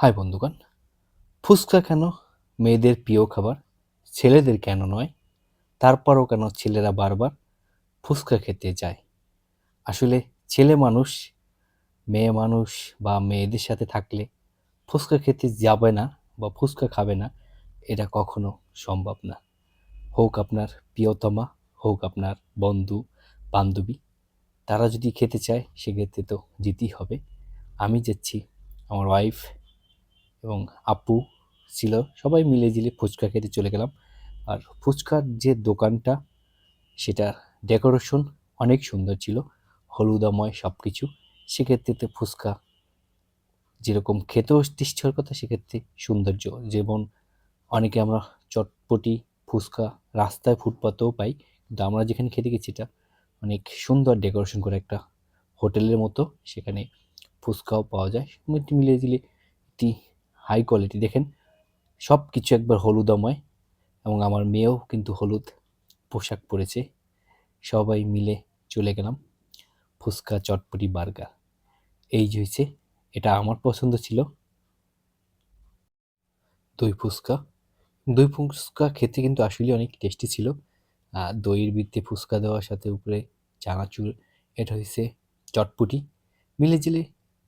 High বন্ধুগণ, ফুচকা কেন, মেয়েদের প্রিয় খাবার, ছেলেদের কেন নয়, তারপরও কেন ছেলেরা বারবার ফুচকা খেতে যায় আসলে ছেলে মানুষ, মেয়ে মানুষ বা মেয়েদের সাথে থাকলে ফুচকা খেতে যাবে না বা ফুচকা খাবে না, এটা কখনো সম্ভব না। হোক আপনার প্রিয়তমা, হোক আপনার বন্ধু, বান্ধবী, তারা যদি খেতে চায়, সেক্ষেত্রে তো যেতেই হবে। আমি যাচ্ছি, আমার ওয়াইফ এবং আপু ছিল, সবাই মিলে জিলে ফুচকা খেতে চলে গেলাম। আর ফুচকার যে দোকানটা, সেটা ডেকোরেশন অনেক সুন্দর ছিল, হলুদাময় সব কিছু সেক্ষেত্রে ফুচকা যেরকম খেতেও টেস্টি কথা, সেক্ষেত্রে সৌন্দর্য। যেমন অনেকে আমরা চটপটি ফুচকা রাস্তায় ফুটপাতেও পাই, কিন্তু আমরা যেখানে খেতে গেছি এটা অনেক সুন্দর ডেকোরেশন করে একটা হোটেলের মতো, সেখানে ফুচকাও পাওয়া যায়। মিলিয়ে দিলে একটি হাই কোয়ালিটি দেখেন সব কিছু একবার হলুদাময় এবং আমার মেয়েও কিন্তু হলুদ পোশাক পরেছে। সবাই মিলে চলে গেলাম ফুচকা চটপটি বার্গার। এই যে হয়েছে, এটা আমার পছন্দ ছিল। দই ফুচকা। দই ফুচকা খেতে কিন্তু আসলে অনেক টেস্টি ছিল। দইয়ের ভিত্তি ফুচকা দেওয়ার সাথে উপরে চানাচুর, এটা হয়েছে চটপটি মিলে জিলে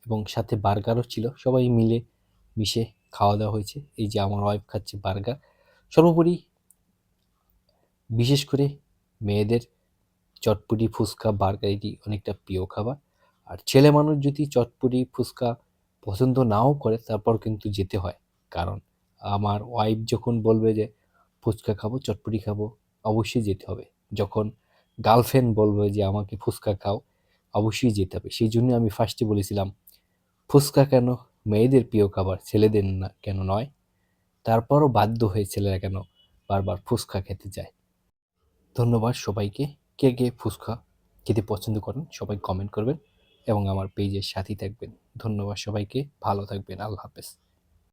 এবং সাথে বার্গারও ছিল। সবাই মিলে মিশে খাওয়া দাওয়া হয়েছে। এই যে আমার ওয়াইফ খাচ্ছে বার্গার সর্বোপরি বিশেষ করে মেয়েদের চটপটি ফুচকা বার্গার এটি অনেকটা প্রিয় খাবার। আর ছেলে মানুষ যদি চটপটি ফুচকা পছন্দ নাও করে, তারপর কিন্তু যেতে হয়। কারণ আমার ওয়াইফ যখন বলবে যে, ফুচকা খাব, চটপটি খাব, অবশ্যই যেতে হবে। যখন গার্লফ্রেন্ড বলবে যে, আমাকে ফুচকা খাও, অবশ্যই যেতে হবে। সেই জন্য আমি ফার্স্টে বলেছিলাম, ফুচকা কেন মেয়েদের প্রিয় খাবার ছেলেদের না কেন নয়? তারপরও বাধ্য হয়ে ছেলেরা কেন বারবার ফুচকা খেতে যায় ধন্যবাদ সবাইকে। কে কে ফুচকা খেতে পছন্দ করেন সবাই কমেন্ট করবেন এবং আমার পেজের সাথেই থাকবেন। ধন্যবাদ সবাইকে। ভালো থাকবেন। আল্লাহ হাফেজ।